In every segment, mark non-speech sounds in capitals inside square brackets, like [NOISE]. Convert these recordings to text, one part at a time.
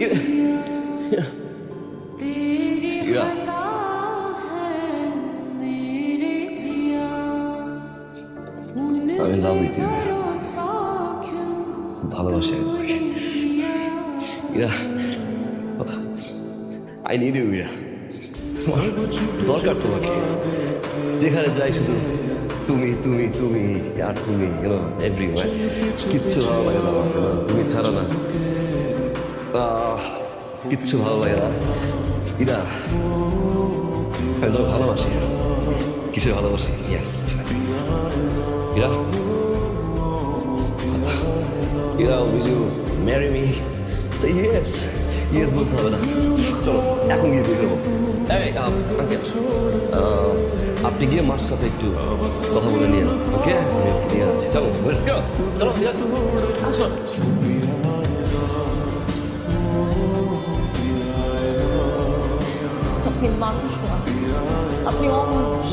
[LAUGHS] Ira Ira I need you Ira. দরকার তোমাকে। যেখানে যাই শুধু তুমি তুমি তুমি, আর তুমি এভরি কিচ্ছু ভালো লাগে না। তুমি ছাড়া না। কিচ্ছু ভালো লাগে না। ইরা তোমাকে ভালোবাসি। কিছু ভালোবাসি? Yes Ira? Ira will you marry me say yes yes বলতে হবে না। চলো এখন গিয়ে বিয়ে করব। আপনি গিয়ে মার সাথে একটু কথা বলে নিয়ে ওকে নিয়ে যাচ্ছি। চলো চলো আপনি মানুষ না আপনি অমানুষ।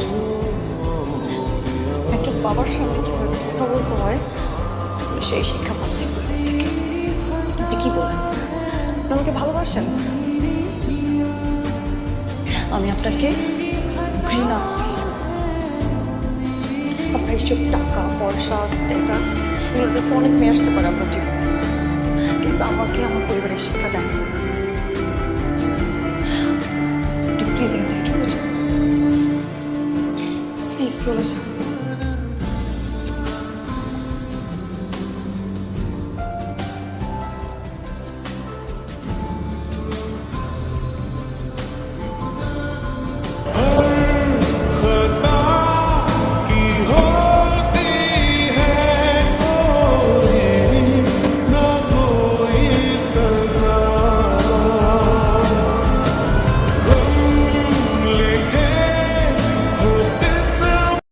একজন বাবার সামনে কীভাবে কথা বলতে হয়, সেই শিক্ষা পাননি আপনি কি বলেন আপনি আমাকে ভালোবাসেন? আমি আপনাকে ঘৃণা আপনার এইসব টাকা, পয়সা স্ট্যাটাস এগুলো দেখে অনেক মেয়ে আসতে পারে আপনার জীবনে। কিন্তু আমাকে আমার পরিবারের শিক্ষা দেয় প্লিজ এখান